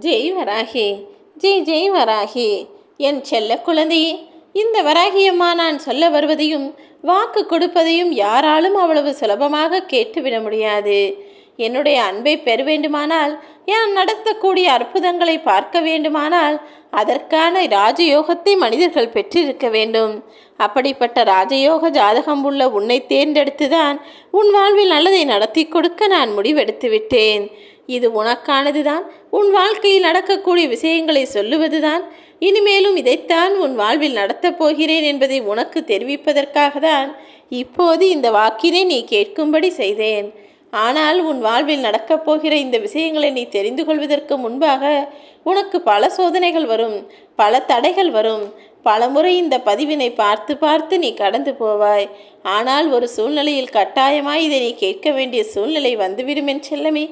ஜெய் வராகி ஜெய் ஜெய் வராகி. என் செல்ல குழந்தையே இந்த வராகியம்மா நான் சொல்ல வருவதையும் வாக்கு கொடுப்பதையும் யாராலும் அவ்வளவு சுலபமாக கேட்டுவிட முடியாது. என்னுடைய அன்பை பெற வேண்டுமானால் நான் நடத்தக்கூடிய அற்புதங்களை பார்க்க வேண்டுமானால் அதற்கான ராஜயோகத்தை மனிதர்கள் பெற்றிருக்க வேண்டும். அப்படிப்பட்ட ராஜயோக ஜாதகம் உள்ள உன்னை தேர்ந்தெடுத்துதான் உன் வாழ்வில் நல்லதை நடத்தி கொடுக்க நான் முடிவெடுத்து விட்டேன். இது உனக்கானதுதான். உன் வாழ்க்கையில் நடக்கக்கூடிய விஷயங்களை சொல்லுவதுதான். இனிமேலும் இதைத்தான் உன் வாழ்வில் நடத்தப் போகிறேன் என்பதை உனக்கு தெரிவிப்பதற்காக தான் இப்போது இந்த வாக்கினை நீ கேட்கும்படி செய்தேன். ஆனால் உன் வாழ்வில் நடக்கப் போகிற இந்த விஷயங்களை நீ தெரிந்து கொள்வதற்கு முன்பாக உனக்கு பல சோதனைகள் வரும் பல தடைகள் வரும். பலமுறை இந்த பதிவினை பார்த்து பார்த்து நீ கடந்து போவாய். ஆனால் ஒரு சூழ்நிலையில் கட்டாயமாய் இதை நீ கேட்க வேண்டிய சூழ்நிலை வந்துவிடும் என் செல்லமே.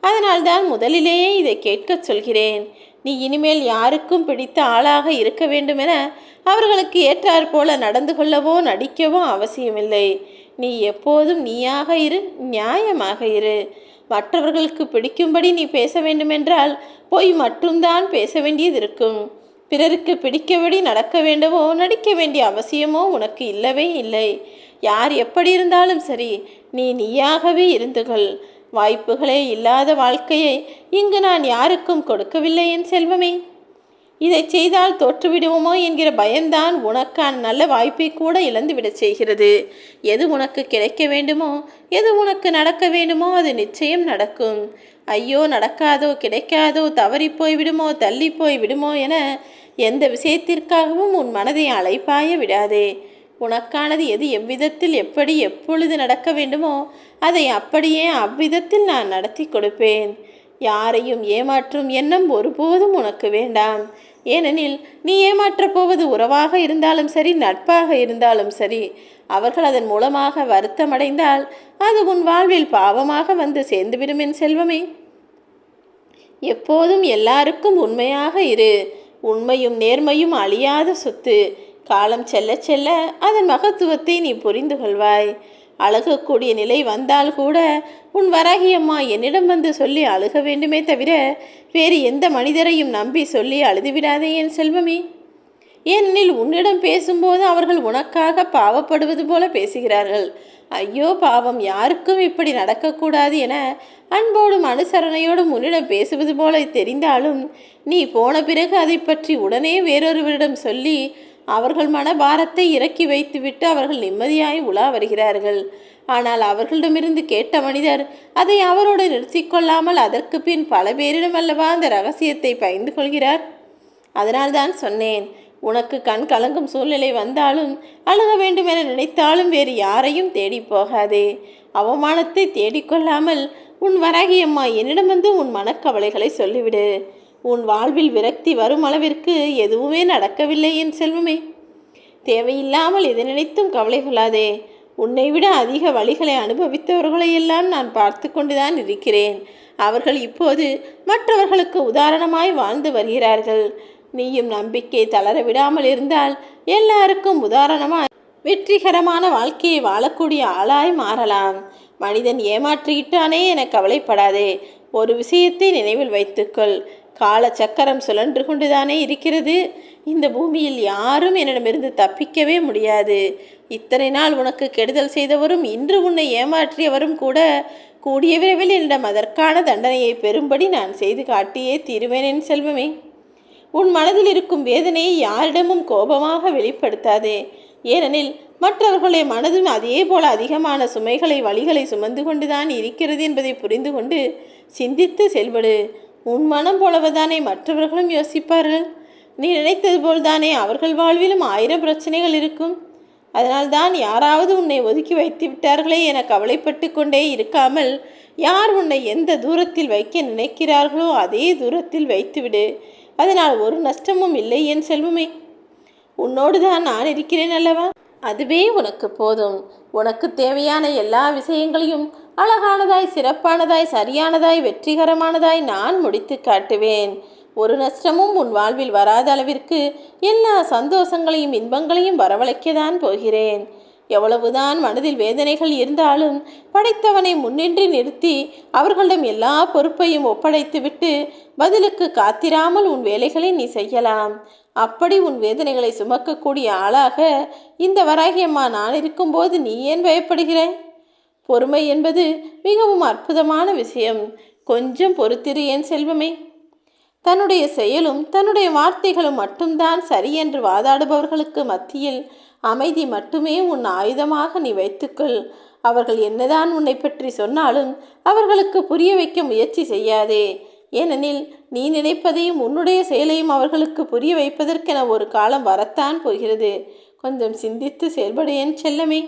அதனால்தான் முதலிலேயே இதை கேட்கச் சொல்கிறேன். நீ இனிமேல் யாருக்கும் பிடித்த ஆளாக இருக்க வேண்டுமென அவர்களுக்கு ஏற்றாற்போல நடந்து கொள்ளவோ நடிக்கவோ அவசியமில்லை. நீ எப்போதும் நீயாக இரு நியாயமாக இரு. மற்றவர்களுக்கு பிடிக்கும்படி நீ பேச வேண்டுமென்றால் போய் மட்டும்தான் பேச வேண்டியது இருக்கும். பிறருக்கு பிடிக்கபடி நடக்க வேண்டவோ நடிக்க வேண்டிய அவசியமோ உனக்கு இல்லவே இல்லை. யார் எப்படி இருந்தாலும் சரி நீ நீயாகவே இருந்துகள் வாய்ப்புகளே இல்லாத வாழ்க்கையை இங்கு நான் யாருக்கும் கொடுக்கவில்லை என் செல்வமே. இதை செய்தால் தோற்றுவிடுவோமோ என்கிற பயம்தான் உனக்கான நல்ல வாய்ப்பை கூட இழந்துவிடச் செய்கிறது. எது உனக்கு கிடைக்க வேண்டுமோ எது உனக்கு நடக்க வேண்டுமோ அது நிச்சயம் நடக்கும். ஐயோ நடக்காதோ கிடைக்காதோ தவறி போய் விடுமோ தள்ளி போய் விடுமோ என எந்த விஷயத்திற்காகவும் உன் மனதை அலைப்பாய விடாதே. உனக்கானது எது எவ்விதத்தில் எப்படி எப்பொழுது நடக்க வேண்டுமோ அதை அப்படியே அவ்விதத்தில் நான் நடத்தி கொடுப்பேன். யாரையும் ஏமாற்றும் எண்ணம் ஒருபோதும் உனக்கு வேண்டாம். ஏனெனில் நீ ஏமாற்றப் போவது உறவாக இருந்தாலும் சரி நட்பாக இருந்தாலும் சரி. அவர்கள் அதன் மூலமாக வருத்தமடைந்தால் அது உன் வாழ்வில் பாவமாக வந்து சேர்ந்துவிடும் என் செல்வமே. எப்போதும் எல்லாருக்கும் உண்மையாக இரு. உண்மையும் நேர்மையும் அழியாத சொத்து. காலம் செல்ல செல்ல அதன் மகத்துவத்தை நீ புரிந்து கொள்வாய் அழுகக்கூடிய நிலை வந்தால் கூட உன் வராகியம்மா என்னிடம் வந்து சொல்லி அழுக வேண்டுமே தவிர வேறு எந்த மனிதரையும் நம்பி சொல்லி அழுதுவிடாதே என் செல்வமே. ஏனெனில் உன்னிடம் பேசும்போது அவர்கள் உனக்காக பாவப்படுவது போல பேசுகிறார்கள். ஐயோ பாவம் யாருக்கும் இப்படி நடக்கக்கூடாது என அன்போடும் அனுசரணையோடும் உன்னிடம் பேசுவது போல தெரிந்தாலும் நீ போன பிறகு அதை பற்றி உடனே வேறொருவரிடம் சொல்லி அவர்கள் மனபாரத்தை இறக்கி வைத்துவிட்டு அவர்கள் நிம்மதியாய் உலா வருகிறார்கள். ஆனால் அவர்களிடமிருந்து கேட்ட மனிதர் அதை அவரோடு நிறுத்திக்கொள்ளாமல் அதற்கு பின் பல பேரிடம் அல்லவா அந்த ரகசியத்தை பகிர்ந்து கொள்கிறார்? அதனால்தான் சொன்னேன் உனக்கு கண் கலங்கும் சூழ்நிலை வந்தாலும் அழுக வேண்டும் என நினைத்தாலும் வேறு யாரையும் தேடி போகாதே. அவமானத்தை தேடிக்கொள்ளாமல் உன் வராகியம்மா என்னிடம் வந்து உன் மனக்கவலைகளை சொல்லிவிடு. உன் வாழ்வில் விரக்தி வரும் அளவிற்கு எதுவுமே நடக்கவில்லை என் செல்வமே. தேவையில்லாமல் எதை நினைத்தும் கவலை கொள்ளாதே. உன்னை விட அதிக வழிகளை அனுபவித்தவர்களையெல்லாம் நான் பார்த்து கொண்டுதான் இருக்கிறேன். அவர்கள் இப்போது மற்றவர்களுக்கு உதாரணமாய் வாழ்ந்து வருகிறார்கள். நீயும் நம்பிக்கை தளர விடாமல் இருந்தால் எல்லாருக்கும் உதாரணமாய் வெற்றிகரமான வாழ்க்கையை வாழக்கூடிய ஆளாய் மாறலாம். மனிதன் ஏமாற்றிக்கிட்டானே என கவலைப்படாதே. ஒரு விஷயத்தை நினைவில் வைத்துக்கொள். கால சக்கரம் சுழன்று கொண்டுதானே இருக்கிறது? இந்த பூமியில் யாரும் என்னிடமிருந்து தப்பிக்கவே முடியாது. இத்தனை நாள் உனக்கு கெடுதல் செய்தவரும் இன்று உன்னை ஏமாற்றியவரும் கூட கூடிய விரைவில் என்னிடம் அதற்கான தண்டனையை பெறும்படி நான் செய்து காட்டியே தீருவேன் என் செல்வமே. உன் மனதில் இருக்கும் வேதனையை யாரிடமும் கோபமாக வெளிப்படுத்தாதே. ஏனெனில் மற்றவர்களுடைய மனதும் அதே போல அதிகமான சுமைகளை வழிகளை சுமந்து கொண்டுதான் இருக்கிறது என்பதை புரிந்து கொண்டு சிந்தித்து செயல்படு. உன் மனம் போலவதானே மற்றவர்களும் யோசிப்பார்கள்? நீ நினைத்தது போல்தானே அவர்கள் வாழ்விலும் ஆயிரம் பிரச்சனைகள் இருக்கும். அதனால்தான் யாராவது உன்னை ஒதுக்கி வைத்து விட்டார்களே என கவலைப்பட்டு கொண்டே இருக்காமல் யார் உன்னை எந்த தூரத்தில் வைக்க நினைக்கிறார்களோ அதே தூரத்தில் வைத்துவிடு. அதனால் ஒரு நஷ்டமும் இல்லை என் செல்வமே. உன்னோடு தான் நான் இருக்கிறேன் அல்லவா? அதுவே உனக்கு போதும். உனக்கு தேவையான எல்லா விஷயங்களையும் அழகானதாய் சிறப்பானதாய் சரியானதாய் வெற்றிகரமானதாய் நான் முடித்து காட்டுவேன். ஒரு நஷ்டமும் உன் வாழ்வில் வராத அளவிற்கு எல்லா சந்தோஷங்களையும் இன்பங்களையும் வரவழைக்கத்தான் போகிறேன். எவ்வளவுதான் மனதில் வேதனைகள் இருந்தாலும் படைத்தவனை முன்னின்று நிறுத்தி அவர்களிடம் எல்லா பொறுப்பையும் ஒப்படைத்துவிட்டு பதிலுக்கு காத்திராமல் உன் வேலைகளை நீ செய்யலாம். அப்படி உன் வேதனைகளை சுமக்கக்கூடிய ஆளாக இந்த வராகியம்மா நான் இருக்கும்போது நீ ஏன் பயப்படுகிறாய்? பொறுமை என்பது மிகவும் அற்புதமான விஷயம். கொஞ்சம் பொறுத்திரு என் செல்வமே. தன்னுடைய செயலும் தன்னுடைய வார்த்தைகளும் மட்டும்தான் சரி என்று வாதாடுபவர்களுக்கு மத்தியில் அமைதி மட்டுமே உன் ஆயுதமாக நீ வைத்துக்கொள். அவர்கள் என்னதான் உன்னை பற்றி சொன்னாலும் அவர்களுக்கு புரிய வைக்க முயற்சி செய்யாதே. ஏனெனில் நீ நினைப்பதையும் உன்னுடைய செயலையும் அவர்களுக்கு புரிய வைப்பதற்கென ஒரு காலம் வரத்தான் போகிறது. கொஞ்சம் சிந்தித்து செயல்படு என் செல்லமே.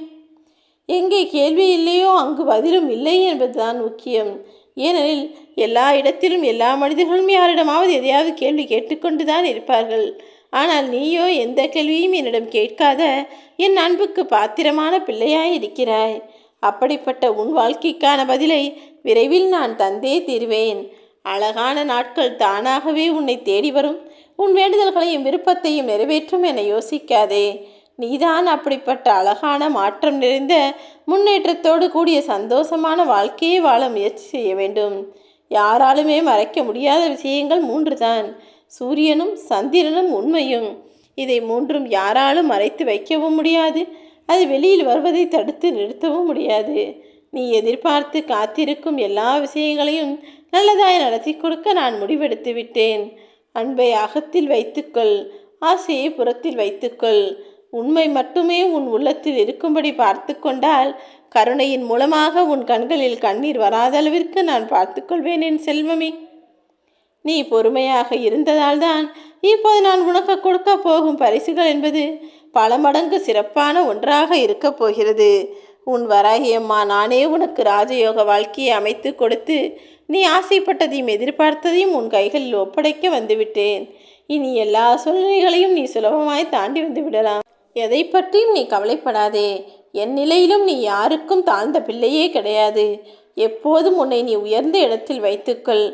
எங்கே கேள்வி இல்லையோ அங்கு பதிலும் இல்லை என்பதுதான் முக்கியம். ஏனெனில் எல்லா இடத்திலும் எல்லா மனிதர்களும் யாரிடமாவது எதையாவது கேள்வி கேட்டுக்கொண்டுதான் இருப்பார்கள். ஆனால் நீயோ எந்த கேள்வியும் என்னிடம் கேட்காத என் அன்புக்கு பாத்திரமான பிள்ளையாய் இருக்கிறாய். அப்படிப்பட்ட உன் வாழ்க்கைக்கான பதிலை விரைவில் நான் தந்தே தீர்வேன். அழகான நாட்கள் தானாகவே உன்னை தேடி வரும். உன் வேண்டுதல்களையும் விருப்பத்தையும் நிறைவேற்றும் என யோசிக்காதே. நீதான் அப்படிப்பட்ட அழகான மாற்றம் நிறைந்த முன்னேற்றத்தோடு கூடிய சந்தோஷமான வாழ்க்கையை வாழ முயற்சி செய்ய வேண்டும். யாராலுமே மறைக்க முடியாத விஷயங்கள் மூன்று தான் சூரியனும் சந்திரனும் உண்மையும். இதை மூன்றும் யாராலும் மறைத்து வைக்கவும் முடியாது. அது வெளியில் வருவதை தடுத்து நிறுத்தவும் முடியாது. நீ எதிர்பார்த்து காத்திருக்கும் எல்லா விஷயங்களையும் நல்லதாய் நடத்தி கொடுக்க நான் முடிவெடுத்து விட்டேன் அன்பை அகத்தில் வைத்துக்கொள். ஆசையை புறத்தில் வைத்துக்கொள். உண்மை மட்டுமே உன் உள்ளத்தில் இருக்கும்படி பார்த்து கொண்டால் கருணையின் மூலமாக உன் கண்களில் கண்ணீர் வராத அளவிற்கு நான் பார்த்துக்கொள்வேன் என் செல்வமே. நீ பொறுமையாக இருந்ததால்தான் இப்போது நான் உனக்கு கொடுக்க போகும் பரிசுகள் என்பது பல மடங்கு சிறப்பான ஒன்றாக இருக்கப் போகிறது. உன் வராகியம்மா நானே உனக்கு ராஜயோக வாழ்க்கையை அமைத்து கொடுத்து நீ ஆசைப்பட்டதையும் எதிர்பார்த்ததையும் உன் கைகளில் ஒப்படைக்க வந்துவிட்டேன். இனி எல்லா சூழ்நிலைகளையும் நீ சுலபமாய் தாண்டி வந்து விடலாம். எதை பற்றியும் நீ கவலைப்படாதே. என் நிலையிலும் நீ யாருக்கும் தாழ்ந்த பிள்ளையே கிடையாது. எப்போதும் உன்னை நீ உயர்ந்த இடத்தில் வைத்துக்கொள்.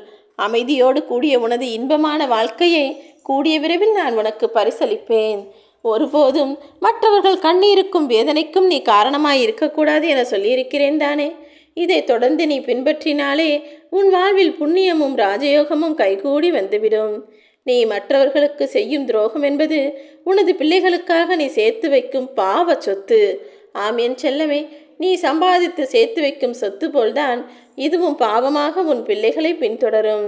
அமைதியோடு கூடிய உனது இன்பமான வாழ்க்கையை கூடிய விரைவில் நான் உனக்கு பரிசளிப்பேன். ஒருபோதும் மற்றவர்கள் கண்ணீருக்கும் வேதனைக்கும் நீ காரணமாய் இருக்கக்கூடாது என சொல்லியிருக்கிறேன் தானே. இதை தொடர்ந்து நீ பின்பற்றினாலே உன் வாழ்வில் புண்ணியமும் ராஜயோகமும் கைகூடி வந்துவிடும். நீ மற்றவர்களுக்கு செய்யும் துரோகம் என்பது உனது பிள்ளைகளுக்காக நீ சேர்த்து வைக்கும் பாவ சொத்து. ஆம் என் செல்லமே நீ சம்பாதித்து சேர்த்து வைக்கும் சொத்து போல்தான் இதுவும் பாவமாக உன் பிள்ளைகளை பின்தொடரும்.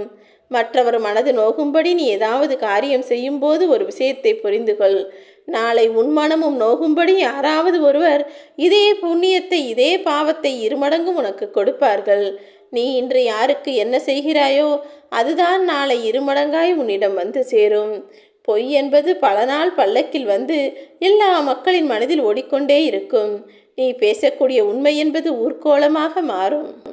மற்றவர் மனது நோகும்படி நீ ஏதாவது காரியம் செய்யும்போது ஒரு விஷயத்தை புரிந்து கொள் நாளை உன் மனமும் நோகும்படி யாராவது ஒருவர் இதே புண்ணியத்தை இதே பாவத்தை இருமடங்கு உனக்கு கொடுப்பார்கள். நீ இன்று யாருக்கு என்ன செய்கிறாயோ அதுதான் நாளை இருமடங்காய் உன்னிடம் வந்து சேரும். பொய் என்பது பல நாள் பல்லக்கில் வந்து எல்லா மக்களின் மனதில் ஓடிக்கொண்டே இருக்கும். நீ பேசக்கூடிய உண்மை என்பது ஊர்க்கோலமாக மாறும்.